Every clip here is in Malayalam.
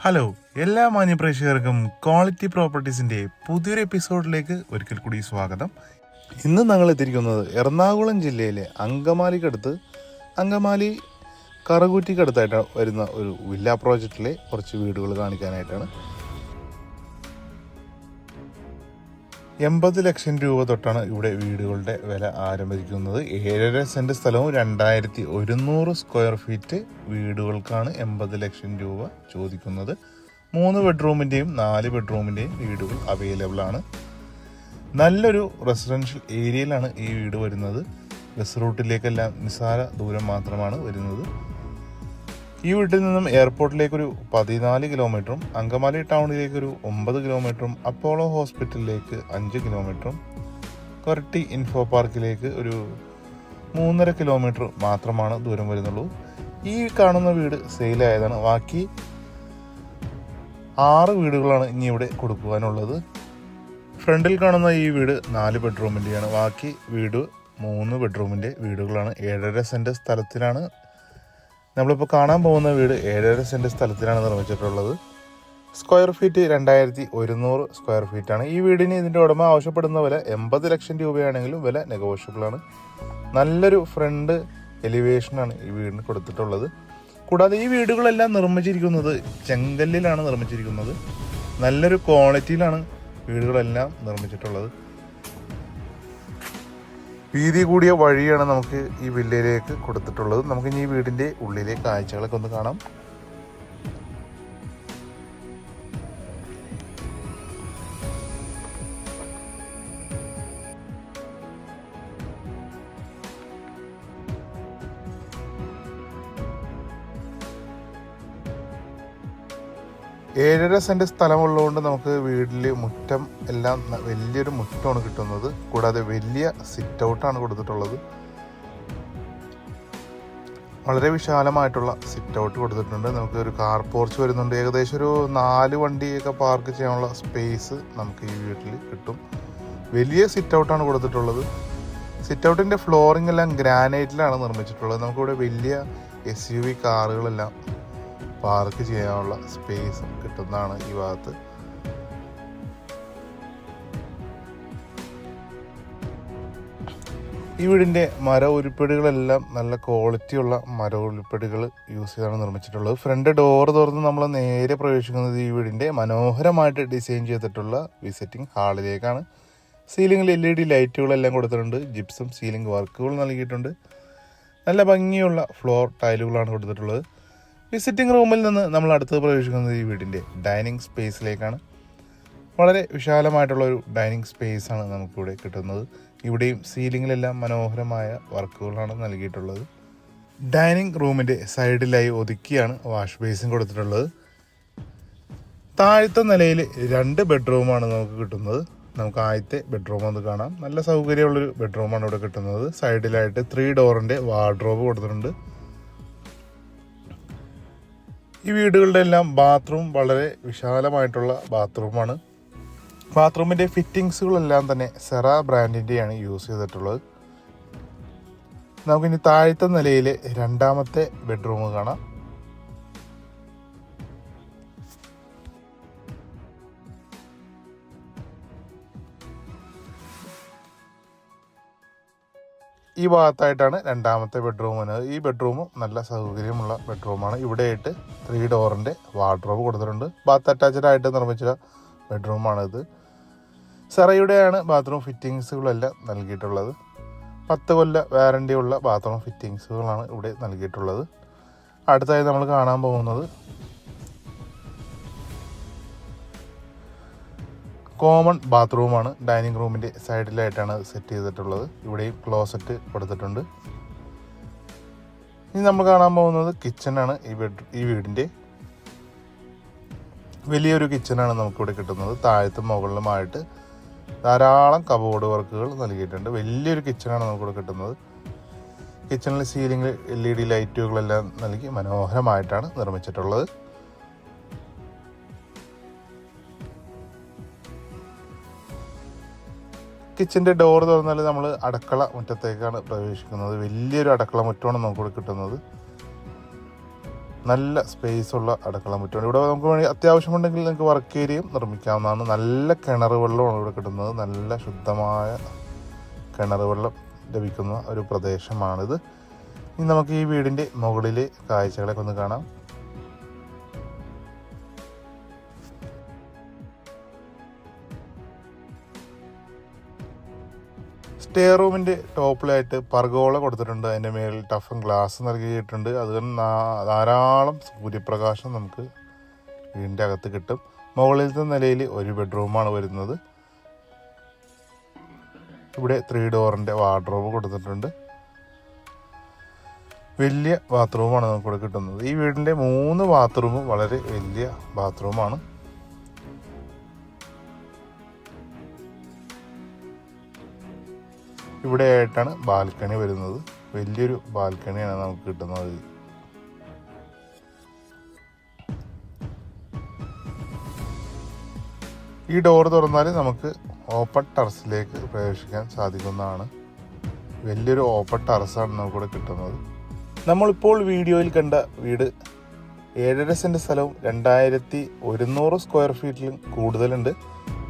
ഹലോ എല്ലാ മാന്യപ്രേക്ഷകർക്കും ക്വാളിറ്റി പ്രോപ്പർട്ടീസിന്റെ പുതിയൊരു എപ്പിസോഡിലേക്ക് ഒരിക്കൽ കൂടി സ്വാഗതം. ഇന്ന് ഞങ്ങൾ എത്തിയിരിക്കുന്നത് എറണാകുളം ജില്ലയിലെ അങ്കമാലിക്കടുത്ത് അങ്കമാലി കറകൂറ്റിക്കടുത്തായിട്ട് വരുന്ന ഒരു വില്ല പ്രോജക്റ്റിലെ കുറച്ച് വീടുകൾ കാണിക്കാനായിട്ടാണ്. എൺപത് ലക്ഷം രൂപ തൊട്ടാണ് ഇവിടെ വീടുകളുടെ വില ആരംഭിക്കുന്നത്. ഏഴര സെന്റ് സ്ഥലവും രണ്ടായിരത്തി ഒരുന്നൂറ് സ്ക്വയർ ഫീറ്റ് വീടുകൾക്കാണ് എൺപത് ലക്ഷം രൂപ ചോദിക്കുന്നത്. മൂന്ന് ബെഡ്റൂമിന്റെയും നാല് ബെഡ്റൂമിന്റെയും വീടുകൾ അവൈലബിൾ ആണ്. നല്ലൊരു റെസിഡൻഷ്യൽ ഏരിയയിലാണ് ഈ വീട് വരുന്നത്. ബസ് റൂട്ടിലേക്കെല്ലാം നിസ്സാര ദൂരം മാത്രമാണ് വരുന്നത്. ഈ വീട്ടിൽ നിന്നും എയർപോർട്ടിലേക്കൊരു പതിനാല് കിലോമീറ്ററും അങ്കമാലി ടൗണിലേക്കൊരു ഒമ്പത് കിലോമീറ്ററും അപ്പോളോ ഹോസ്പിറ്റലിലേക്ക് അഞ്ച് കിലോമീറ്ററും കൊരട്ടി ഇൻഫോ പാർക്കിലേക്ക് ഒരു മൂന്നര കിലോമീറ്റർ മാത്രമാണ് ദൂരം വരുന്നുള്ളൂ. ഈ കാണുന്ന വീട് സെയിലായതാണ് ബാക്കി ആറ് വീടുകളാണ് ഇനി ഇവിടെ കൊടുക്കുവാനുള്ളത്. ഫ്രണ്ടിൽ കാണുന്ന ഈ വീട് നാല് ബെഡ്റൂമിന്റെയാണ് ബാക്കി വീട് മൂന്ന് ബെഡ്റൂമിന്റെ വീടുകളാണ്. ഏഴര സെന്റ് സ്ഥലത്തിലാണ് നമ്മളിപ്പോൾ കാണാൻ പോകുന്ന വീട് ഏഴര സെന്റ് സ്ഥലത്തിലാണ് നിർമ്മിച്ചിട്ടുള്ളത്. സ്ക്വയർ ഫീറ്റ് രണ്ടായിരത്തി ഒരുന്നൂറ് സ്ക്വയർ ഫീറ്റ് ആണ്. ഈ വീടിന് ഇതിന്റെ ഉടമ ആവശ്യപ്പെടുന്ന വില എൺപത് ലക്ഷം രൂപയാണെങ്കിലും വില നെഗോഷ്യബിൾ ആണ്. നല്ലൊരു ഫ്രണ്ട് എലിവേഷനാണ് ഈ വീടിന് കൊടുത്തിട്ടുള്ളത്. കൂടാതെ ഈ വീടുകളെല്ലാം നിർമ്മിച്ചിരിക്കുന്നത് ചെങ്കല്ലിലാണ് നിർമ്മിച്ചിരിക്കുന്നത്. നല്ലൊരു ക്വാളിറ്റിയിലാണ് വീടുകളെല്ലാം നിർമ്മിച്ചിട്ടുള്ളത്. വീതി കൂടിയ വഴിയാണ് നമുക്ക് ഈ വില്ലയിലേക്ക് കൊടുത്തിട്ടുള്ളത്. നമുക്ക് ഇനി ഈ വീടിന്റെ ഉള്ളിലെ കാഴ്ചകളൊക്കെ ഒന്ന് കാണാം. ഏഴര സെന്റ് സ്ഥലമുള്ളതുകൊണ്ട് നമുക്ക് വീട്ടിൽ മുറ്റം എല്ലാം വലിയൊരു മുറ്റമാണ് കിട്ടുന്നത്. കൂടാതെ വലിയ സിറ്റ് ഔട്ടാണ് കൊടുത്തിട്ടുള്ളത്. വളരെ വിശാലമായിട്ടുള്ള സിറ്റ് ഔട്ട് കൊടുത്തിട്ടുണ്ട്. നമുക്ക് ഒരു കാർ പോർച്ച് വരുന്നുണ്ട്. ഏകദേശം ഒരു നാല് വണ്ടിയൊക്കെ പാർക്ക് ചെയ്യാനുള്ള സ്പേസ് നമുക്ക് ഈ വീട്ടിൽ കിട്ടും. വലിയ സിറ്റ് ഔട്ടാണ് കൊടുത്തിട്ടുള്ളത്. സിറ്റ് ഔട്ടിന്റെ ഫ്ലോറിംഗ് എല്ലാം ഗ്രാനൈറ്റിലാണ് നിർമ്മിച്ചിട്ടുള്ളത്. നമുക്കിവിടെ വലിയ എസ് യു വി കാറുകളെല്ലാം പാർക്ക് ചെയ്യാനുള്ള സ്പേസ് കിട്ടുന്നതാണ് ഈ ഭാഗത്ത്. ഈ വീടിന്റെ മര ഉരുപ്പടികളെല്ലാം നല്ല ക്വാളിറ്റിയുള്ള മര ഉരുപ്പടികൾ യൂസ് ചെയ്താണ് നിർമ്മിച്ചിട്ടുള്ളത്. ഫ്രണ്ട് ഡോർ തുറന്ന് നമ്മൾ നേരെ പ്രവേശിക്കുന്നത് ഈ വീടിന്റെ മനോഹരമായിട്ട് ഡിസൈൻ ചെയ്തിട്ടുള്ള വിസിറ്റിംഗ് ഹാളിലേക്കാണ് സീലിംഗിൽ എൽ ഇ ഡി ലൈറ്റുകളെല്ലാം കൊടുത്തിട്ടുണ്ട്. ജിപ്സം സീലിംഗ് വർക്കുകൾ നൽകിയിട്ടുണ്ട്. നല്ല ഭംഗിയുള്ള ഫ്ലോർ ടൈലുകളാണ് കൊടുത്തിട്ടുള്ളത്. വിസിറ്റിംഗ് റൂമിൽ നിന്ന് നമ്മൾ അടുത്ത് പ്രവേശിക്കുന്നത് ഈ വീടിന്റെ ഡൈനിങ് സ്പേസിലേക്കാണ്. വളരെ വിശാലമായിട്ടുള്ള ഒരു ഡൈനിങ് സ്പേസ് ആണ് നമുക്കിവിടെ കിട്ടുന്നത്. ഇവിടെയും സീലിങ്ങിലെല്ലാം മനോഹരമായ വർക്കുകളാണ് നൽകിയിട്ടുള്ളത്. ഡൈനിങ് റൂമിന്റെ സൈഡിലായി ഒതുക്കിയാണ് വാഷ് ബേസിൻ കൊടുത്തിട്ടുള്ളത്. താഴത്തെ നിലയിൽ രണ്ട് ബെഡ്റൂമാണ് നമുക്ക് കിട്ടുന്നത്. നമുക്ക് ആദ്യത്തെ ബെഡ്റൂം ഒന്ന് കാണാം. നല്ല സൗകര്യമുള്ളൊരു ബെഡ്റൂമാണ് ഇവിടെ കിട്ടുന്നത്. സൈഡിലായിട്ട് ത്രീ ഡോറിന്റെ വാർഡ്രോബ് കൊടുത്തിട്ടുണ്ട്. ഈ വീടുകളുടെ എല്ലാം ബാത്റൂം വളരെ വിശാലമായിട്ടുള്ള ബാത്റൂമാണ് ബാത്റൂമിന്റെ ഫിറ്റിങ്സുകളെല്ലാം തന്നെ സെറ ബ്രാൻഡിന്റെയാണ് യൂസ് ചെയ്തിട്ടുള്ളത്. നമുക്കിനി താഴത്തെ നിലയിലെ രണ്ടാമത്തെ ബെഡ്റൂം കാണാം. ഈ ഭാഗത്തായിട്ടാണ് രണ്ടാമത്തെ ബെഡ്റൂം വരുന്നത്. ഈ ബെഡ്റൂമും നല്ല സൗകര്യമുള്ള ബെഡ്റൂമാണ് ഇവിടെയായിട്ട് ത്രീ ഡോറിന്റെ വാർഡ്രോബ് കൊടുത്തിട്ടുണ്ട്. ബാത്ത് അറ്റാച്ച്ഡ് ആയിട്ട് നിർമ്മിച്ച ബെഡ്റൂമാണ് ഇത്. സെറയുടെയാണ് ബാത്റൂം ഫിറ്റിങ്സുകളെല്ലാം നൽകിയിട്ടുള്ളത്. പത്ത് കൊല്ല വാറണ്ടിയുള്ള ബാത്റൂം ഫിറ്റിങ്സുകളാണ് ഇവിടെ നൽകിയിട്ടുള്ളത്. അടുത്തായി നമ്മൾ കാണാൻ പോകുന്നത് കോമൺ ബാത്റൂമാണ് ഡൈനിങ് റൂമിന്റെ സൈഡിലായിട്ടാണ് സെറ്റ് ചെയ്തിട്ടുള്ളത്. ഇവിടെയും ക്ലോസറ്റ് കൊടുത്തിട്ടുണ്ട്. ഇനി നമ്മൾ കാണാൻ പോകുന്നത് കിച്ചണാണ്. ഈ ബെഡ് ഈ വീടിന്റെ വലിയൊരു കിച്ചണാണ് നമുക്കിവിടെ കിട്ടുന്നത്. താഴത്തും മുകളിലുമായിട്ട് ധാരാളം കബോർഡ് വർക്കുകൾ നൽകിയിട്ടുണ്ട്. വലിയൊരു കിച്ചണാണ് നമുക്കിവിടെ കിട്ടുന്നത്. കിച്ചണിൽ സീലിംഗ് എൽ ഇ ഡി ലൈറ്റുകളെല്ലാം നൽകി മനോഹരമായിട്ടാണ് നിർമ്മിച്ചിട്ടുള്ളത്. കിച്ചന്റെ ഡോർ തുറന്നാൽ നമ്മൾ അടുക്കള മുറ്റത്തേക്കാണ് പ്രവേശിക്കുന്നത്. വലിയൊരു അടുക്കള മുറ്റമാണ് നമുക്കിവിടെ കിട്ടുന്നത്. നല്ല സ്പേസ് ഉള്ള അടുക്കള മുറ്റമാണ്. ഇവിടെ നമുക്ക് വേണമെങ്കിൽ അത്യാവശ്യമുണ്ടെങ്കിൽ നിങ്ങൾക്ക് വർക്ക് ഏരിയയും നിർമ്മിക്കാവുന്നതാണ്. നല്ല കിണർ വെള്ളമാണ് ഇവിടെ കിട്ടുന്നത്. നല്ല ശുദ്ധമായ കിണർ വെള്ളം ലഭിക്കുന്ന ഒരു പ്രദേശമാണിത്. ഇനി നമുക്ക് ഈ വീടിന്റെ മുകളിലെ കാഴ്ചകളൊക്കെ ഒന്ന് കാണാം. സ്റ്റേ റൂമിന്റെ ടോപ്പിലായിട്ട് പർഗോള കൊടുത്തിട്ടുണ്ട്. അതിന്റെ മേളിൽ ടഫൻ ഗ്ലാസ് നൽകിയിട്ടുണ്ട്. നാ- ധാരാളം സൂര്യപ്രകാശം നമുക്ക് വീടിന്റെ അകത്ത് കിട്ടും. മുകളിലത്തെ നിലയിൽ ഒരു ബെഡ്റൂമാണ് വരുന്നത്. ഇവിടെ ത്രീ ഡോറിന്റെ വാർഡ്രോബ് കൊടുത്തിട്ടുണ്ട്. വലിയ ബാത്റൂമാണ് നമുക്ക് ഇവിടെ കിട്ടുന്നത്. ഈ വീടിന്റെ മൂന്ന് ബാത്റൂമും വളരെ വലിയ ബാത്റൂമാണ് ഇവിടെ ആയിട്ടാണ് ബാൽക്കണി വരുന്നത്. വലിയൊരു ബാൽക്കണിയാണ് നമുക്ക് കിട്ടുന്നത്. ഈ ഡോർ തുറന്നാൽ നമുക്ക് ഓപ്പൺ ടെറസിലേക്ക് പ്രവേശിക്കാൻ സാധിക്കുന്നതാണ്. വലിയൊരു ഓപ്പൺ ടെറസാണ് നമുക്കിവിടെ കിട്ടുന്നത്. നമ്മളിപ്പോൾ വീഡിയോയിൽ കണ്ട വീട് ഏഴര സെന്റ് സ്ഥലവും രണ്ടായിരത്തി ഒരുന്നൂറ് സ്ക്വയർ ഫീറ്റിലും കൂടുതലുണ്ട്.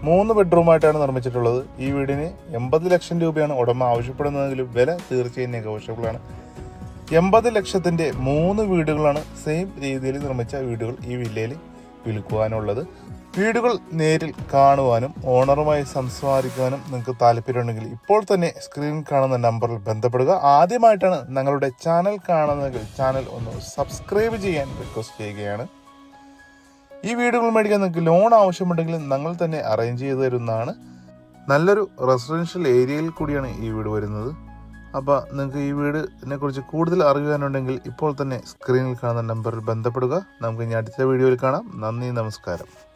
മൂന്ന് ബെഡ്റൂമായിട്ടാണ് നിർമ്മിച്ചിട്ടുള്ളത്. ഈ വീടിന് എൺപത് ലക്ഷം രൂപയാണ് ഉടമ ആവശ്യപ്പെടുന്നതെങ്കിലും വില തീർച്ചയായും നെഗോഷ്യബിളാണ്. എൺപത് ലക്ഷത്തിന്റെ മൂന്ന് വീടുകളാണ് സെയിം രീതിയിൽ നിർമ്മിച്ച വീടുകൾ ഈ വില്ലയിൽ വിൽക്കുവാനുള്ളത്. വീടുകൾ നേരിൽ കാണുവാനും ഓണറുമായി സംസാരിക്കുവാനും നിങ്ങൾക്ക് താല്പര്യമുണ്ടെങ്കിൽ ഇപ്പോൾ തന്നെ സ്ക്രീൻ കാണുന്ന നമ്പറിൽ ബന്ധപ്പെടുക. ആദ്യമായിട്ടാണ് ഞങ്ങളുടെ ചാനൽ കാണുന്നതെങ്കിൽ ചാനൽ ഒന്ന് സബ്സ്ക്രൈബ് ചെയ്യാൻ റിക്വസ്റ്റ് ചെയ്യുകയാണ്. ഈ വീടുകൾ മേടിക്കാൻ നിങ്ങൾക്ക് ലോൺ ആവശ്യമുണ്ടെങ്കിൽ ഞങ്ങൾ തന്നെ അറേഞ്ച് ചെയ്ത് തരുന്നതാണ്. നല്ലൊരു റെസിഡൻഷ്യൽ ഏരിയയിൽ കൂടിയാണ് ഈ വീട് വരുന്നത്. അപ്പോൾ നിങ്ങൾക്ക് ഈ വീടിനെ കുറിച്ച് കൂടുതൽ അറിയാനുണ്ടെങ്കിൽ ഇപ്പോൾ തന്നെ സ്ക്രീനിൽ കാണുന്ന നമ്പറിൽ ബന്ധപ്പെടുക. നമുക്ക് ഇനി അടുത്ത വീഡിയോയിൽ കാണാം. നന്ദി നമസ്കാരം.